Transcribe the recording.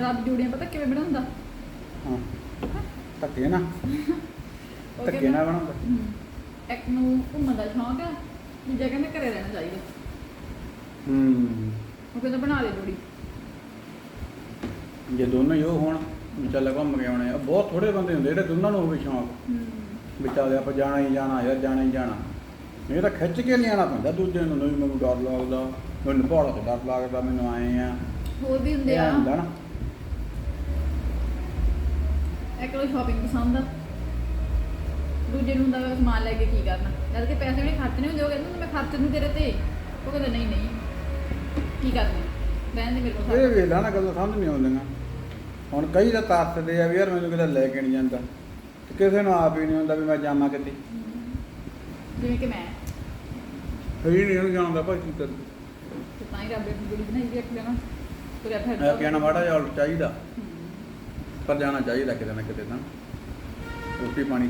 ਰੱਬ ਜੋੜੀਆਂ ਪਤਾ ਕਿਵੇਂ ਬਣਾਉਂਦਾ? ਹਾਂ ਧੱਕੇ ਨਾ ਉਹ ਧੱਕੇ ਕਹਿੰਦਾ- ਨਾਲ ਬਣਾਉਂਦਾ। ਹਮ, ਇੱਕ ਨੂੰ ਘੁੰਮਣ ਦਾ ਸ਼ੌਂਕ ਹੈ ਦੂਜਾ ਕਹਿੰਦਾ ਘਰੇ ਰਹਿਣਾ ਚਾਹੀਦਾ। ਹੂੰ। ਉਹ ਕਹਿੰਦਾ ਬਣਾ ਦੇ ਜੋੜੀ ਜੇ ਦੋਨੋਂ ਹੀ ਉਹ ਹੋਣ ਵੀ ਚੱਲ ਘੁੰਮ ਕੇ ਆਉਣੇ ਆ। ਬਹੁਤ ਥੋੜੇ ਬੰਦੇ ਹੁੰਦੇ ਜਿਹੜੇ ਦੋਨਾਂ ਨੂੰ ਹੋਵੇ ਸ਼ੌਂਕ। ਵੀ ਚੱਲ ਆਪਾਂ ਜਾਣਾ ਹੀ ਜਾਣਾ ਯਾਰ ਜਾਣਾ ਹੀ ਜਾਣਾ। ਇਹ ਤਾਂ ਖਿੱਚ ਕੇ ਲਿਆਣਾ ਪੈਂਦਾ ਦੂਜੇ ਨੂੰ ਨਹੀਂ ਮੈਨੂੰ ਡਰ ਲੱਗਦਾ ਮੈਨੂੰ ਪਹਾੜਾਂ ਤੋਂ ਡਰ ਲੱਗਦਾ ਮੈਨੂੰ ਆਏ ਆ। ਹੋਰ ਵੀ ਹੁੰਦੇ ਇਹ ਆ ਹੁੰਦਾ ਨਾ। ਇੱਕ ਨੂੰ ਸ਼ਾਪਿੰਗ ਪਸੰਦ ਆ? ਦੂਜੇ ਨੂੰ ਵਾ ਸਮਾਨ ਲੈ ਕੇ ਕੀ ਕਰਨਾ? ਜਦ ਕਿ ਪੈਸੇ ਵੀ ਖਰਚਣੇ ਹੁੰਦੇ ਉਹ ਕਹਿੰਦਾ ਮੈਂ ਖਰਚ ਨੂੰ ਤੇਰੇ ਤੇ। ਉਹ ਕਹਿੰਦਾ ਨਹੀਂ ਨਹੀਂ। ਕੀ ਕਰਨਾ? ਰਹਿਣ ਦੇ ਮੇਰੇ ਕੋਲ ਇਹ ਸਾਰਾ। ਵੇਲਾ ਨਾ ਗੱਲ ਸਮਝ ਨਹੀਂ ਆਉਂਦੀਆਂ। ਹੁਣ ਕਈ ਤਾਂ ਤਰਸਦੇ ਆ ਵੀ ਯਾਰ ਮੈਨੂੰ ਕਿਤੇ ਲੈ ਕੇ ਨਹੀਂ ਜਾਂਦਾ। ਤੇ ਕਿਸੇ ਨੂੰ ਆਪ ਹੀ ਨਹੀਂ ਹੁੰਦਾ ਵੀ ਮੈਂ ਜਾਵਾਂ ਕਿਤੇ। ਜਿਵੇਂ ਕਿ ਮੈਂ। ਸਹੀ ਨਹੀਂ ਉਹਨੂੰ ਜਾਣਦਾ ਭਾਈ ਕੀ ਕਰੂ ਤੇ ਤਾਂ ਹੀ ਰੱਬ ਦੀ ਜੋੜੀ ਬਣਾਈ ਵੀ ਰੱਖ ਲੈਣਾ। ਤੁਰਿਆ ਮੈਂ ਫਿਰਦਾ ਕਹਿਣਾ ਮਾੜਾ ਜਿਹਾ ਉਲਟ ਚਾਹੀਦਾ। ਹਮ, ਪਰ ਜਾਣਾ ਚਾਹੀਦਾ ਕਿਤੇ ਨਾ ਕਿਤੇ ਤਾਂ। ਰੋਟੀ ਪਾਣੀ